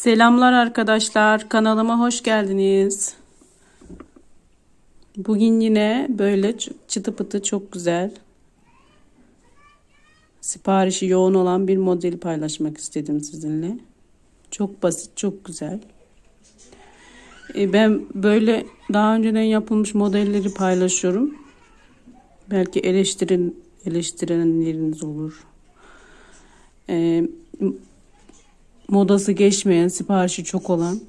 Selamlar arkadaşlar. Kanalıma hoş geldiniz. Bugün yine böyle çıtı pıtı çok güzel. Siparişi yoğun olan bir modeli paylaşmak istedim sizinle. Çok basit, çok güzel. E, Ben böyle daha önceden yapılmış modelleri paylaşıyorum. Belki eleştirin eleştirenleriniz olur. E, modası geçmeyen, siparişi çok olan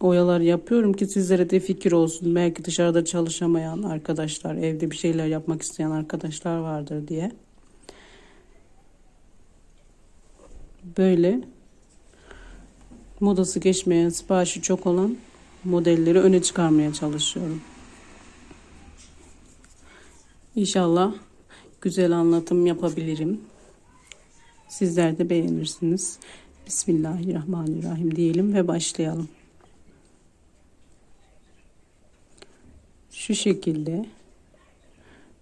oyalar yapıyorum ki sizlere de fikir olsun. Belki dışarıda çalışamayan arkadaşlar, evde bir şeyler yapmak isteyen arkadaşlar vardır diye. Böyle modası geçmeyen, siparişi çok olan modelleri öne çıkarmaya çalışıyorum. İnşallah güzel anlatım yapabilirim. Sizler de beğenirsiniz. Bismillahirrahmanirrahim diyelim ve başlayalım. Şu şekilde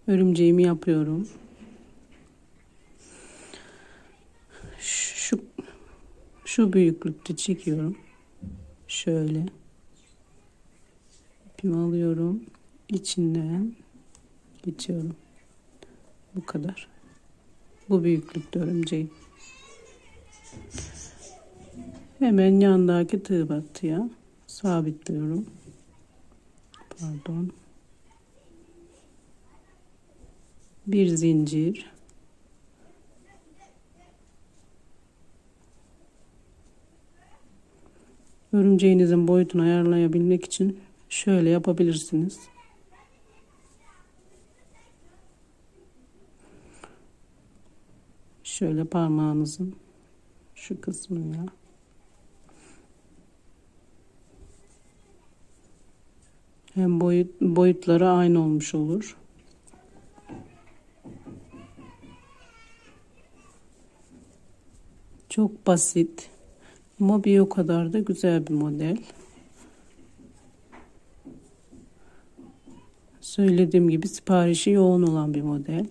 örümceğimi yapıyorum. Şu şu büyüklükte çekiyorum. Şöyle. İpimi alıyorum. İçinden geçiyorum. Bu kadar. Bu büyüklükte örümceğim. Hemen yandaki tığ battıya sabitliyorum. Pardon. Bir zincir. Örümceğinizin boyutunu ayarlayabilmek için şöyle yapabilirsiniz. Şöyle parmağınızın şu kısmıyla hem boyut boyutları aynı olmuş olur. Çok basit ama bir o kadar da güzel bir model. Söylediğim gibi siparişi yoğun olan bir model.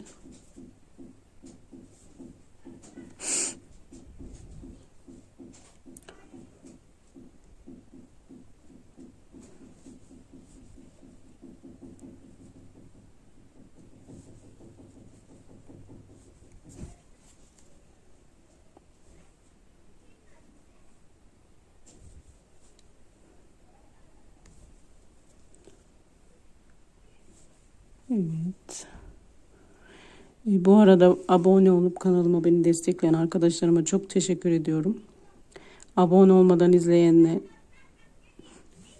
Evet. E, Bu arada abone olup kanalıma beni destekleyen arkadaşlarıma çok teşekkür ediyorum. Abone olmadan izleyenler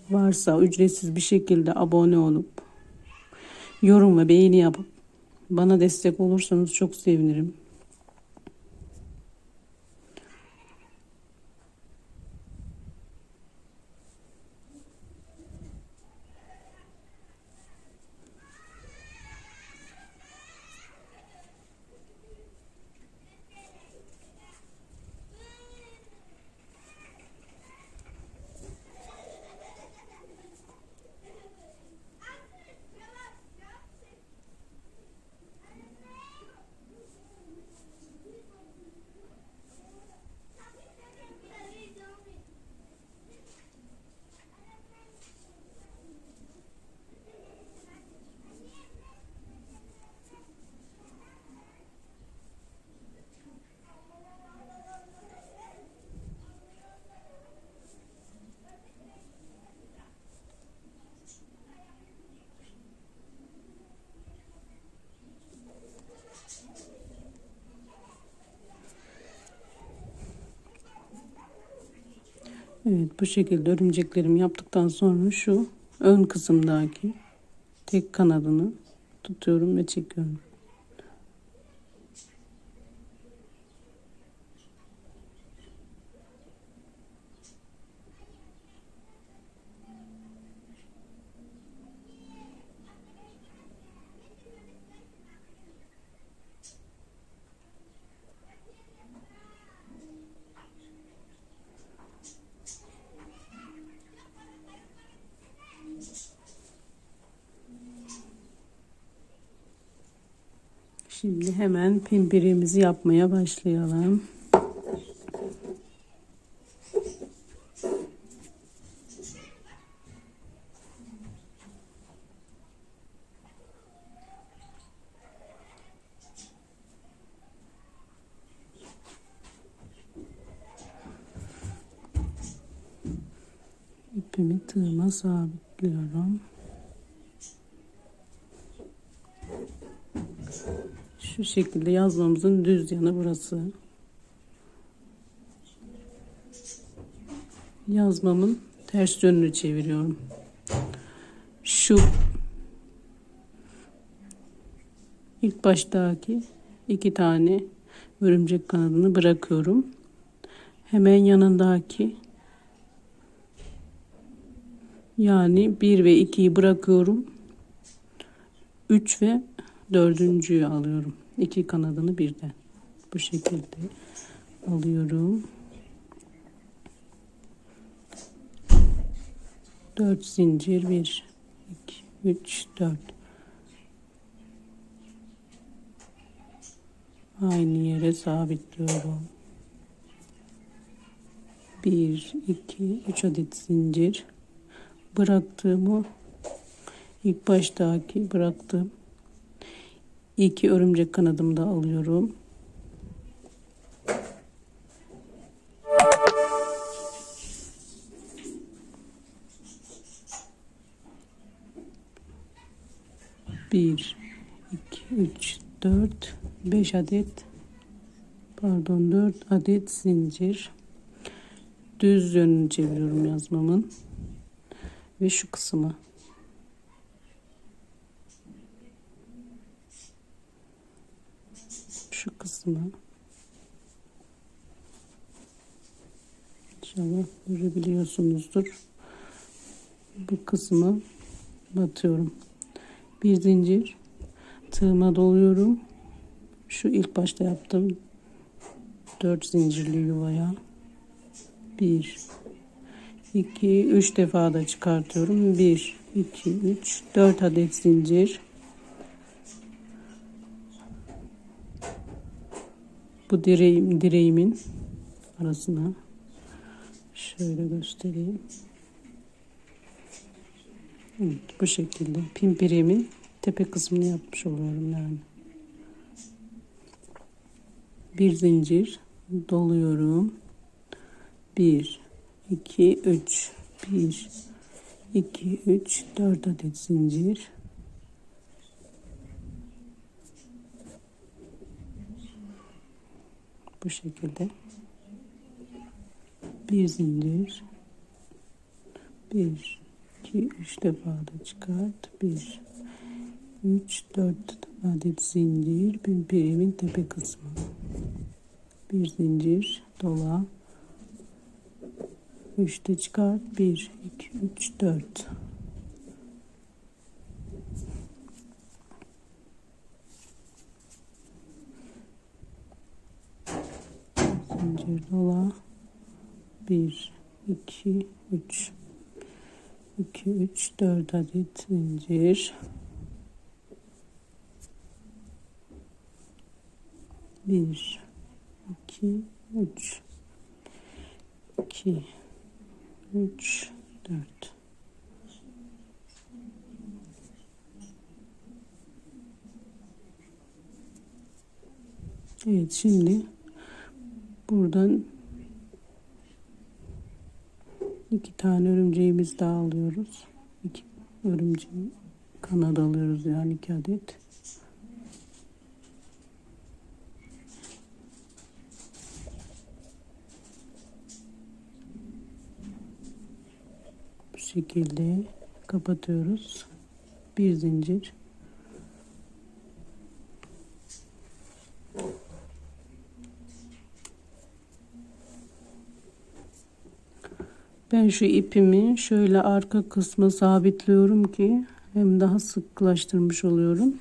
varsa ücretsiz bir şekilde abone olup yorum ve beğeni yapıp bana destek olursanız çok sevinirim. Evet bu şekilde örümceklerimi yaptıktan sonra şu ön kısımdaki tek kanadını tutuyorum ve çekiyorum. Şimdi hemen pimpirimizi yapmaya başlayalım. İpimi tığıma sabitliyorum. Şu şekilde yazmamızın düz yanı burası. Yazmamın ters yönünü çeviriyorum. Şu ilk baştaki iki tane örümcek kanadını bırakıyorum. Hemen yanındaki yani 1 ve 2'yi bırakıyorum. 3 ve 4.'yü alıyorum. İki kanadını birden. Bu şekilde alıyorum. 4 zincir 1 2 3 4 Aynı yere sabitliyorum. 1 2 3 adet zincir bıraktığımı ilk baştaki bıraktım. İki örümcek kanadımı da alıyorum. Bir, iki, üç, dört, beş adet pardon dört adet zincir. Düz yönünü çeviriyorum yazmamın. Ve şu kısmı şu kısmı. İnşallah görebiliyorsunuzdur. Bu kısmı batıyorum. Bir zincir. Tığıma doluyorum. Şu ilk başta yaptım. Dört zincirli yuvaya. Bir. 2 3 defa da çıkartıyorum. 1 2 3 4 adet zincir bu direğim direğimin arasına şöyle göstereyim. Evet, bu şekilde. Pimpirimin tepe kısmını yapmış oluyorum yani. Bir zincir doluyorum. 1 2 3 1 2 3 4 adet zincir bu şekilde. Bir zincir. 1 2 3 defa da çıkart. 1 3 4 adet zincir. Pimpirimin tepe kısmı. Bir zincir dola. 3'te çıkart. 1 2 3 4 zincir dola 1 2 3 2 3 4 adet zincir. Bir iki üç. İki üç dört. Evet şimdi buradan iki tane örümceğimiz daha alıyoruz. İki örümceği kanat alıyoruz yani iki adet. Bu şekilde kapatıyoruz. Bir zincir. Ben şu ipimi şöyle arka kısmı sabitliyorum ki hem daha sıklaştırmış oluyorum.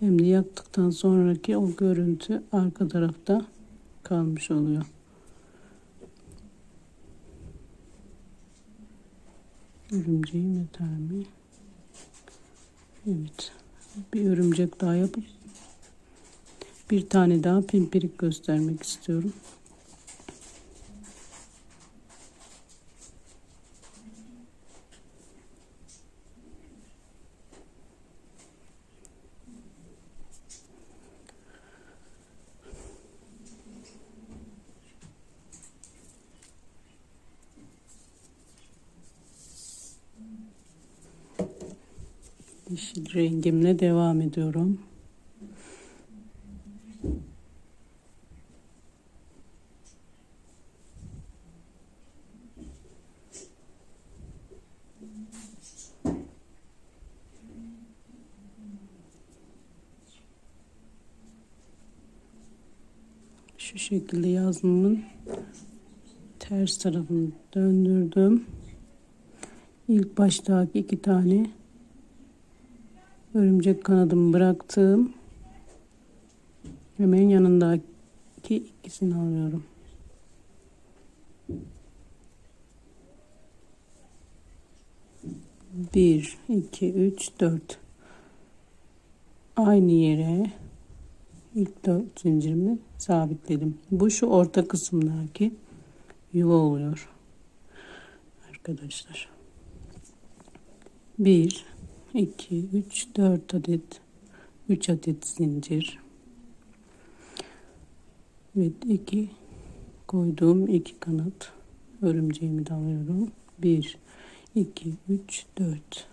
Hem de yaktıktan sonraki o görüntü arka tarafta kalmış oluyor. Örümceğim yeter mi? Evet. Bir örümcek daha yapıp bir tane daha pimpirik göstermek istiyorum. Rengimle devam ediyorum. Şu şekilde yazmamın ters tarafını döndürdüm. İlk baştaki iki tane örümcek kanadımı bıraktım. Hemen yanındaki ikisini alıyorum. Bir, iki, üç, dört. Aynı yere ilk dört zincirimi sabitledim. Bu şu orta kısımdaki yuva oluyor. Arkadaşlar. 1 2 3 4 adet 3 adet zincir. Evet iki koyduğum iki kanat örümceğimi de alıyorum. 1 2 3 4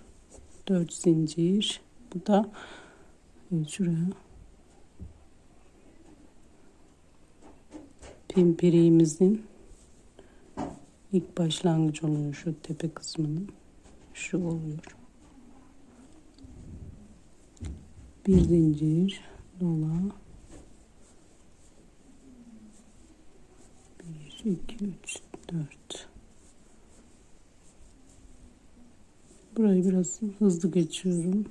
4 zincir. Bu da evet, şuraya pimpiriğimizin ilk başlangıç oluyor şu tepe kısmının şu oluyor bir zincir dola. Bir iki üç dört. Burayı biraz hızlı geçiyorum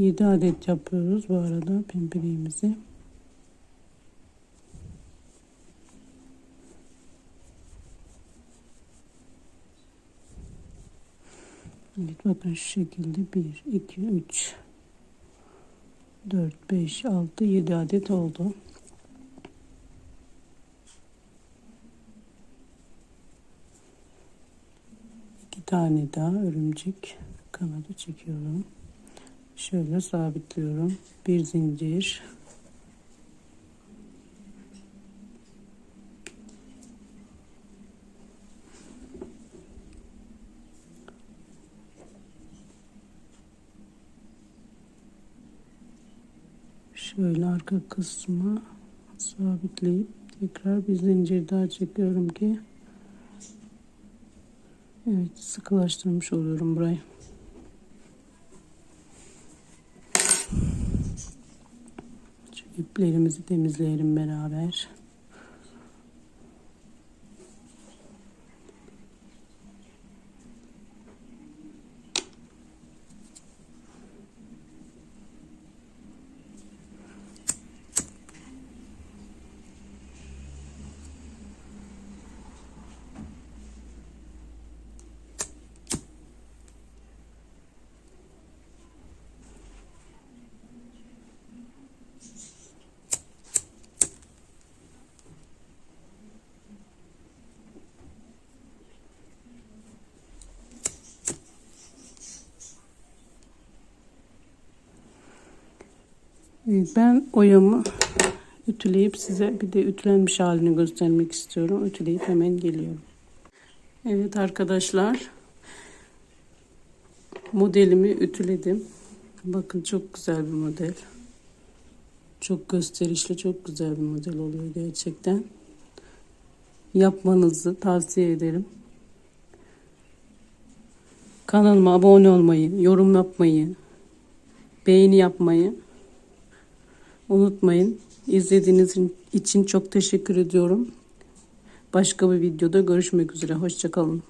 Yedi adet yapıyoruz bu arada pimpiriğimizi. Evet bakın şu şekilde 1 2 3 4 5 6 7 adet oldu. İki tane daha örümcek kanadı çekiyorum. Şöyle sabitliyorum. Bir zincir. Şöyle arka kısmı sabitleyip tekrar bir zincir daha çekiyorum ki Evet sıkılaştırmış oluyorum burayı. Şu iplerimizi temizleyelim beraber. Ben oyamı ütüleyip size bir de ütülenmiş halini göstermek istiyorum. Ütüleyip hemen geliyorum. Evet arkadaşlar. Modelimi ütüledim. Bakın çok güzel bir model. Çok gösterişli, çok güzel bir model oluyor gerçekten. Yapmanızı tavsiye ederim. Kanalıma abone olmayı, yorum yapmayı, beğeni yapmayı unutmayın. İzlediğiniz için çok teşekkür ediyorum. Başka bir videoda görüşmek üzere. Hoşçakalın.